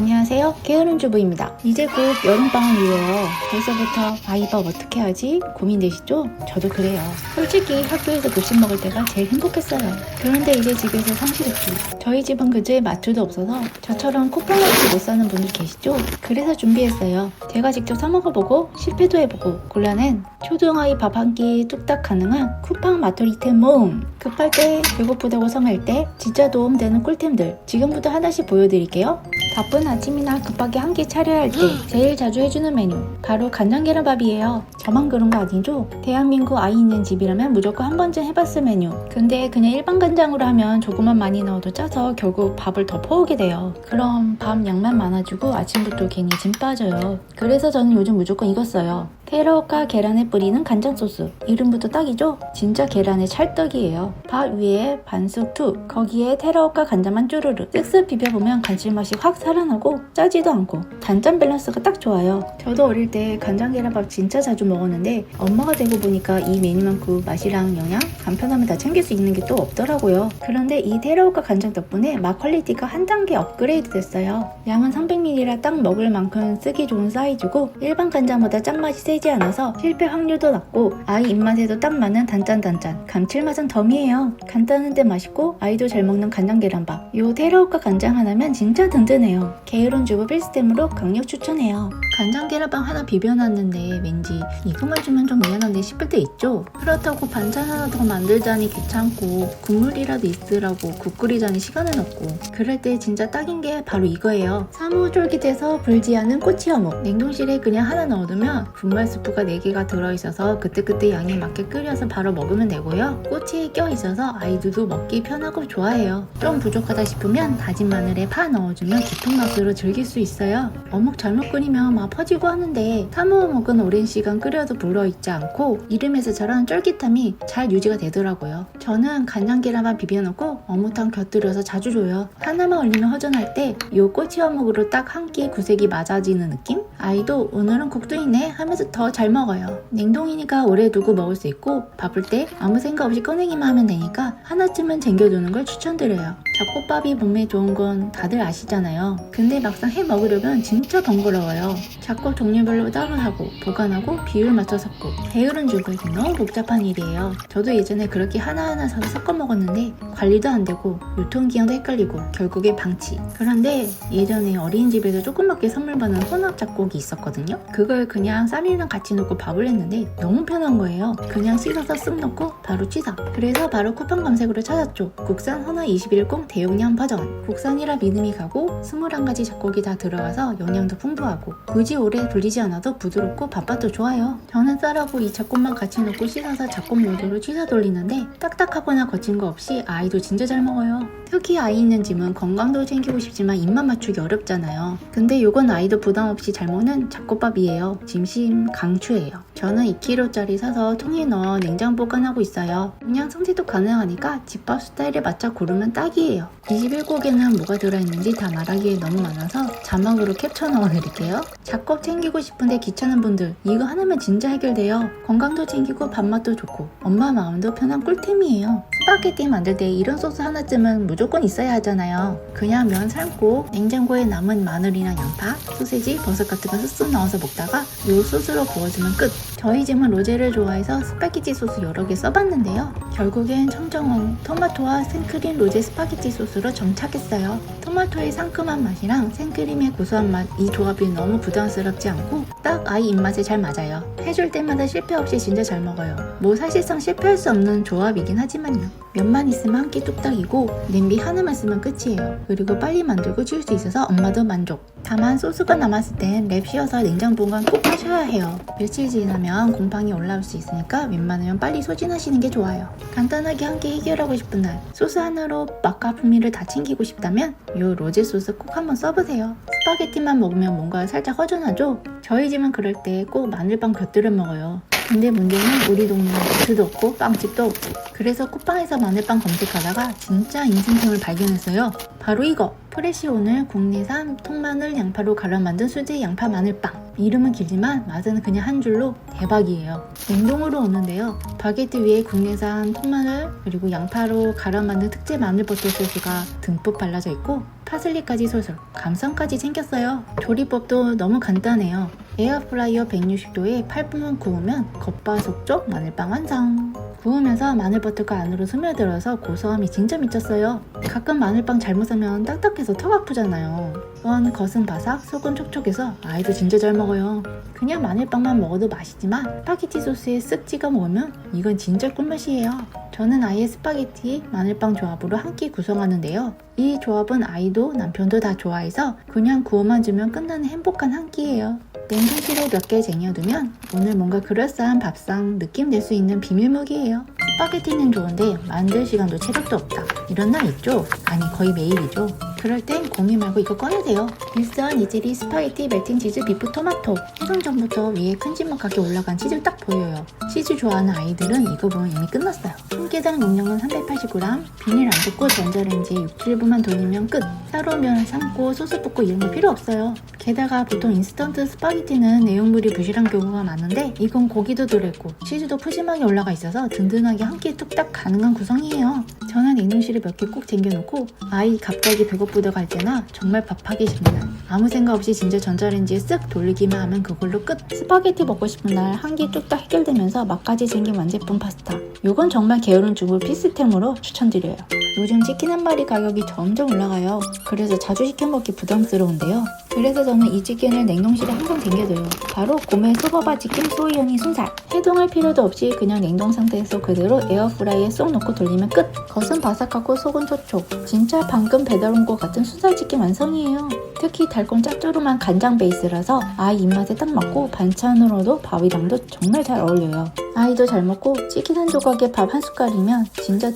안녕하세요. 게으른 주부입니다. 이제 곧 여름방학이에요. 벌써부터 아이밥 어떻게 하지? 고민되시죠? 저도 그래요. 솔직히 학교에서 급식 먹을 때가 제일 행복했어요. 그런데 이제 집에서 상시급식. 저희 집은 그제에 마트도 없어서 저처럼 쿠팡 없이 못 사는 분들 계시죠? 그래서 준비했어요. 제가 직접 사 먹어보고 실패도 해보고 골라낸 초등아이 밥 한 끼 뚝딱 가능한 쿠팡 마토리템 모음. 급할 때, 배고프다고 성할 때 진짜 도움되는 꿀템들 지금부터 하나씩 보여드릴게요. 바쁜 아침이나 급하게 한 끼 차려야 할 때 제일 자주 해주는 메뉴 바로 간장 계란밥이에요. 저만 그런 거 아니죠? 대한민국 아이 있는 집이라면 무조건 한 번쯤 해봤을 메뉴. 근데 그냥 일반 간장으로 하면 조금만 많이 넣어도 짜서 결국 밥을 더 퍼오게 돼요. 그럼 밥 양만 많아지고 아침부터 괜히 짐 빠져요. 그래서 저는 요즘 무조건 이거 써요. 테러카 계란에 뿌리는 간장 소스. 이름부터 딱이죠? 진짜 계란의 찰떡이에요. 밥 위에 반숙 투, 거기에 테러카 간장만 쭈르르. 쓱쓱 비벼보면 감칠맛이 확 살아나고 짜지도 않고 단짠 밸런스가 딱 좋아요. 저도 어릴 때 간장 계란밥 진짜 자주 먹었는데 엄마가 되고 보니까 이 메뉴만큼 맛이랑 영양, 간편함을 다 챙길 수 있는 게 또 없더라고요. 그런데 이 테러카 간장 덕분에 맛 퀄리티가 한 단계 업그레이드 됐어요. 양은 300ml라 딱 먹을 만큼 쓰기 좋은 사이즈고 일반 간장보다 짠맛이 세지 않아서 실패 확률도 낮고 아이 입맛에도 딱 맞는 단짠단짠 감칠맛은 덤이에요. 간단한데 맛있고 아이도 잘 먹는 간장 계란밥. 요 테러카 간장 하나면 진짜 든든해요. 게으른 주부 필수템으로 강력 추천해요. 간장 계란밥 하나 비벼놨는데 왠지 이것만 주면 좀 미안한데 싶을 때 있죠? 그렇다고 반찬 하나 더 만들자니 귀찮고 국물이라도 있으라고 국 끓이자니 시간은 없고 그럴 때 진짜 딱인 게 바로 이거예요. 사무 쫄깃해서 불지 않은 꼬치 어묵 냉동실에 그냥 하나 넣어두면 분말 스프가 4개가 들어있어서 그때그때 양에 맞게 끓여서 바로 먹으면 되고요. 꼬치에 껴있어서 아이들도 먹기 편하고 좋아해요. 좀 부족하다 싶으면 다진 마늘에 파 넣어주면 깊은 맛으로 즐길 수 있어요. 어묵 잘못 끓이면 맛 퍼지고 하는데 사무 어묵은 오랜 시간 끓여도 불어있지 않고 이름에서처럼 쫄깃함이 잘 유지가 되더라고요. 저는 간장 계란만 비벼놓고 어묵탕 곁들여서 자주 줘요. 하나만 올리면 허전할 때이 꼬치 어묵으로 딱 한 끼 구색이 맞아지는 느낌? 아이도 오늘은 국도 있네 하면서 더 잘 먹어요. 냉동이니까 오래 두고 먹을 수 있고 바쁠 때 아무 생각 없이 꺼내기만 하면 되니까 하나쯤은 챙겨두는 걸 추천드려요. 잡곡밥이 몸에 좋은 건 다들 아시잖아요. 근데 막상 해 먹으려면 진짜 번거로워요. 잡곡 종류별로 따로 하고 보관하고 비율 맞춰 섞고 게으른 주부에게 너무 복잡한 일이에요. 저도 예전에 그렇게 하나하나 사서 섞어 먹었는데 관리도 안 되고 유통기한도 헷갈리고 결국에 방치. 그런데 예전에 어린이집에서 조그맣게 선물 받는 혼합 잡곡이 있었거든요. 그걸 그냥 쌈이랑 같이 넣고 밥을 했는데 너무 편한 거예요. 그냥 씻어서 쓱 넣고 바로 취사. 그래서 바로 쿠팡 검색으로 찾았죠. 국산 헌화 21공 대용량 버전. 국산이라 믿음이 가고 21가지 잡곡이 다 들어가서 영양도 풍부하고 굳이 오래 불리지 않아도 부드럽고 밥맛도 좋아요. 저는 쌀하고 이 잡곡만 같이 넣고 씻어서 잡곡 모드로 취사 돌리는데 딱딱하거나 거친 거 없이 아이도 진짜 잘 먹어요. 특히 아이 있는 집은 건강도 챙기고 싶지만 입맛 맞추기 어렵잖아요. 근데 요건 아이도 부담 없이 잘 먹는 잡곡밥이에요. 짐심 강추예요. 저는 2kg짜리 사서 통에 넣어 냉장 보관하고 있어요. 그냥 상태도 가능하니까 집밥 스타일에 맞춰 고르면 딱이에요. 21곡에는 뭐가 들어있는지 다 말하기에 너무 많아서 자막으로 캡처 넣어드릴게요. 잡곡 챙기고 싶은데 귀찮은 분들 이거 하나면 진짜 해결돼요. 건강도 챙기고 밥맛도 좋고 엄마 마음도 편한 꿀템이에요. 스파게티 만들 때 이런 소스 하나쯤은 무조건 있어야 하잖아요. 그냥 면 삶고 냉장고에 남은 마늘이나 양파, 소세지, 버섯 같은 거 쓱쓱 넣어서 먹다가 요 소스로 부어주면 끝. 저희 집은 로제를 좋아해서 스파게티 소스 여러 개 써봤는데요. 결국엔 청정원 토마토와 생크림 로제 스파게티 소스로 정착했어요. 토마토의 상큼한 맛이랑 생크림의 고소한 맛 이 조합이 너무 부담스럽지 않고 딱 아이 입맛에 잘 맞아요. 해줄 때마다 실패 없이 진짜 잘 먹어요. 뭐 사실상 실패할 수 없는 조합이긴 하지만요. 면만 있으면 한 끼 뚝딱이고 냄비 하나만 쓰면 끝이에요. 그리고 빨리 만들고 치울 수 있어서 엄마도 만족. 다만 소스가 남았을 땐 랩 씌워서 냉장 보관 꼭 하셔야 해요. 며칠 지나면 곰팡이 올라올 수 있으니까 웬만하면 빨리 소진하시는 게 좋아요. 간단하게 한끼 해결하고 싶은 날 소스 하나로 맛과 풍미를 다 챙기고 싶다면 이 로제 소스 꼭 한번 써보세요. 스파게티만 먹으면 뭔가 살짝 허전하죠? 저희 집은 그럴 때 꼭 마늘빵 곁들여 먹어요. 근데 문제는 우리 동네는 마트도 없고 빵집도 없고 그래서 쿠팡에서 마늘빵 검색하다가 진짜 인생템을 발견했어요. 바로 이거 프레시 오늘 국내산 통마늘 양파로 갈아 만든 수제 양파 마늘빵 이름은 길지만 맛은 그냥 한 줄로 대박이에요. 냉동으로 오는데요. 바게트 위에 국내산 통마늘 그리고 양파로 갈아 만든 특제 마늘 버터 소스가 듬뿍 발라져 있고 파슬리까지 솔솔 감성까지 챙겼어요. 조리법도 너무 간단해요. 에어프라이어 160도에 8분만 구우면 겉바속촉 마늘빵 완성. 구우면서 마늘버터가 안으로 스며들어서 고소함이 진짜 미쳤어요. 가끔 마늘빵 잘못 사면 딱딱해서 턱 아프잖아요. 원 겉은 바삭, 속은 촉촉해서 아이도 진짜 잘 먹어요. 그냥 마늘빵만 먹어도 맛있지만 스파게티 소스에 쓱 찍어 먹으면 이건 진짜 꿀맛이에요. 저는 아예 스파게티, 마늘빵 조합으로 한 끼 구성하는데요. 이 조합은 아이도 남편도 다 좋아해서 그냥 구워만 주면 끝나는 행복한 한 끼예요. 냉동실에 몇 개 쟁여두면 오늘 뭔가 그럴싸한 밥상 느낌 낼 수 있는 비밀무기예요. 스파게티는 좋은데 만들 시간도 체력도 없다. 이런 날 있죠? 아니 거의 매일이죠. 그럴 땐 고민 말고 이거 꺼내세요. 일선 이즈리 스파게티 멜팅 치즈 비프 토마토. 해동 전부터 위에 큰 지막하게 올라간 치즈 딱 보여요. 치즈 좋아하는 아이들은 이거 보면 이미 끝났어요. 한 개당 용량은 380g. 비닐 안 뜯고 전자레인지에 6, 7분만 돌리면 끝. 사로 면을 삶고 소스 붓고 이런 거 필요 없어요. 게다가 보통 인스턴트 스파게티는 내용물이 부실한 경우가 많은데 이건 고기도 들어있고 치즈도 푸짐하게 올라가 있어서 든든하게 한 끼에 뚝딱 가능한 구성이에요. 저는 냉동실에 몇 개꼭 챙겨놓고 아이 갑자기 배고 프다고 할 때나 정말 밥하기 싫은 날 아무 생각 없이 진짜 전자레인지에 쓱 돌리기만 하면 그걸로 끝. 스파게티 먹고 싶은 날 한 끼 뚝딱 해결되면서 맛까지 챙긴 완제품 파스타. 이건 정말 게으른 주부 필수템으로 추천드려요. 요즘 치킨 한 마리 가격이 점점 올라가요. 그래서 자주 시켜 먹기 부담스러운데요. 그래서 저는 이 치킨을 냉동실에 항상 쟁여둬요. 바로 고메 소바바 치킨 소이온이 순살. 해동할 필요도 없이 그냥 냉동 상태에서 그대로 에어프라이에 쏙 넣고 돌리면 끝. 겉은 바삭하고 속은 촉촉. 진짜 방금 배달 온 것 같은 순살 치킨 완성이에요. 특히 달콤 짭조름한 간장 베이스라서 아이 입맛에 딱 맞고 반찬으로도 밥이랑도 정말 잘 어울려요. 아이도 잘 먹고 치킨 한 조각에 밥 한 숟갈이면 진짜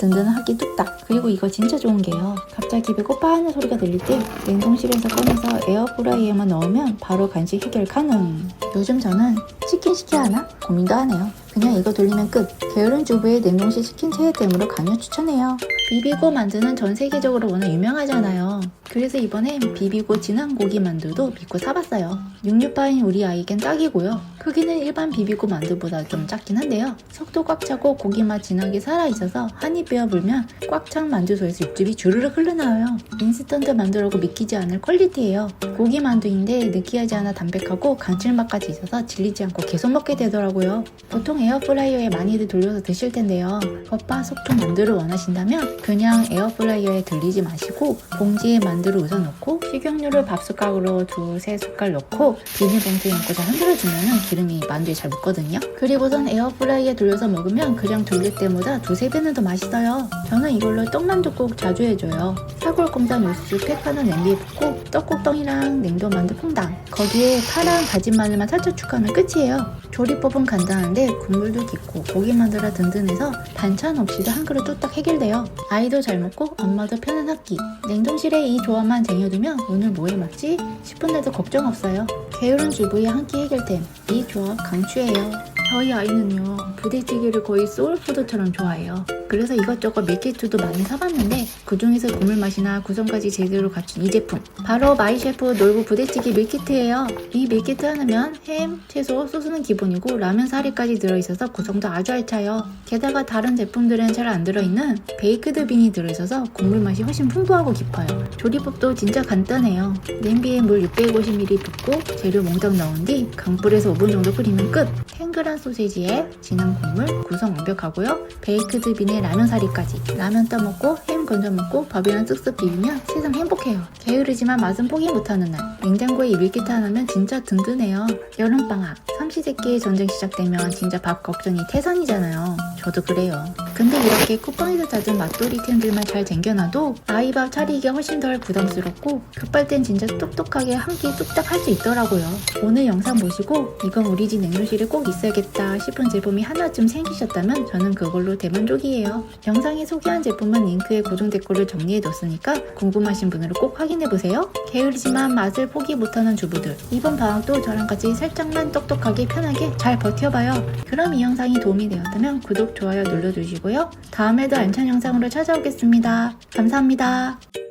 끼 뚝딱. 그리고 이거 진짜 좋은 게요. 갑자기 배고파 하는 소리가 들릴 때 냉동실에서 꺼내서 에어프라이어에만 넣으면 바로 간식 해결 가능. 요즘 저는 치킨 시켜야 하나 고민도 하네요. 그냥 이거 돌리면 끝. 게으른 주부의 냉동실 치킨 체해템으로 강력 추천해요. 비비고 만두는 전 세계적으로 워낙 유명하잖아요. 그래서 이번엔 비비고 진한 고기 만두도 믿고 사봤어요. 육류파인 우리 아이겐 딱이고요. 크기는 일반 비비고 만두보다 좀 작긴 한데요. 속도 꽉 차고 고기 맛 진하게 살아있어서 한입 베어 물면 꽉 찬 만두소에서 육즙이 주르륵 흘러나와요. 인스턴트 만두라고 믿기지 않을 퀄리티예요. 고기 만두인데 느끼하지 않아 담백하고 감칠맛까지 있어서 질리지 않고 계속 먹게 되더라고요. 보통 에어프라이어에 많이들 돌려서 드실 텐데요. 겉바 속촉 만두를 원하신다면 그냥 에어프라이어에 돌리지 마시고 봉지에 만두를 우선 넣고 식용유를 밥 숟가락으로 두세 숟갈 넣고 비닐봉지에 넣고 잘 흔들어주면 기름이 만두에 잘 묻거든요. 그리고선 에어프라이어에 돌려서 먹으면 그냥 돌릴 때보다 두세 배는 더 맛있어요. 저는 이걸로 떡만둣국 자주 해줘요. 사골곰탕 육수 팩 하는 냄비에 붓고 떡국떡이랑 냉동만두 퐁당 거기에 파랑 다진 마늘만 살짝 추가하면 끝이에요. 조리법은 간단한데 국물도 깊고 고기 만두라 든든해서 반찬 없이도 한 그릇 뚝딱 해결돼요. 아이도 잘 먹고 엄마도 편한 한 끼. 냉동실에 이 조합만 쟁여두면 오늘 뭐해 먹지? 싶은데도 걱정 없어요. 게으른 주부의 한 끼 해결템. 이 조합 강추해요. 저희 아이는요 부대찌개를 거의 소울푸드처럼 좋아해요 그래서 이것저것 밀키트도 많이 사봤는데 그중에서 국물 맛이나 구성까지 제대로 갖춘 이 제품. 바로 마이셰프 놀부 부대찌개 밀키트예요. 이 밀키트 하나면 햄, 채소, 소스는 기본이고 라면 사리까지 들어있어서 구성도 아주 알차요. 게다가 다른 제품들은 잘 안 들어있는 베이크드 빈이 들어있어서 국물 맛이 훨씬 풍부하고 깊어요. 조리법도 진짜 간단해요. 냄비에 물 650ml 붓고 재료 몽땅 넣은 뒤 강불에서 5분 정도 끓이면 끝. 탱글한 소세지에 진한 국물 구성 완벽하고요. 베이크드 빈에 라면 사리까지. 라면 떠먹고 햄 건져 먹고 밥이랑 쓱쓱 비비면 세상 행복해요. 게으르지만 맛은 포기 못하는 날 냉장고에 이 밀키트 하나면 진짜 든든해요. 여름방학 삼시세끼 전쟁 시작되면 진짜 밥 걱정이 태산이잖아요. 저도 그래요. 근데 이렇게 쿠팡에서 찾은 맛돌이 템들만 잘 쟁겨놔도 아이밥 차리기가 훨씬 덜 부담스럽고 급할 땐 진짜 똑똑하게 한 끼 뚝딱 할 수 있더라고요. 오늘 영상 보시고 이건 우리 집 냉동실에 꼭 있어야겠다 싶은 제품이 하나쯤 생기셨다면 저는 그걸로 대만족이에요. 영상에 소개한 제품은 링크에 고정 댓글을 정리해뒀으니까 궁금하신 분으로 꼭 확인해보세요. 게으르지만 맛을 포기 못하는 주부들 이번 방학도 저랑 같이 살짝만 똑똑하게 편하게 잘 버텨봐요. 그럼 이 영상이 도움이 되었다면 구독, 좋아요 눌러주시고요. 다음에도 알찬 영상으로 찾아오겠습니다. 감사합니다.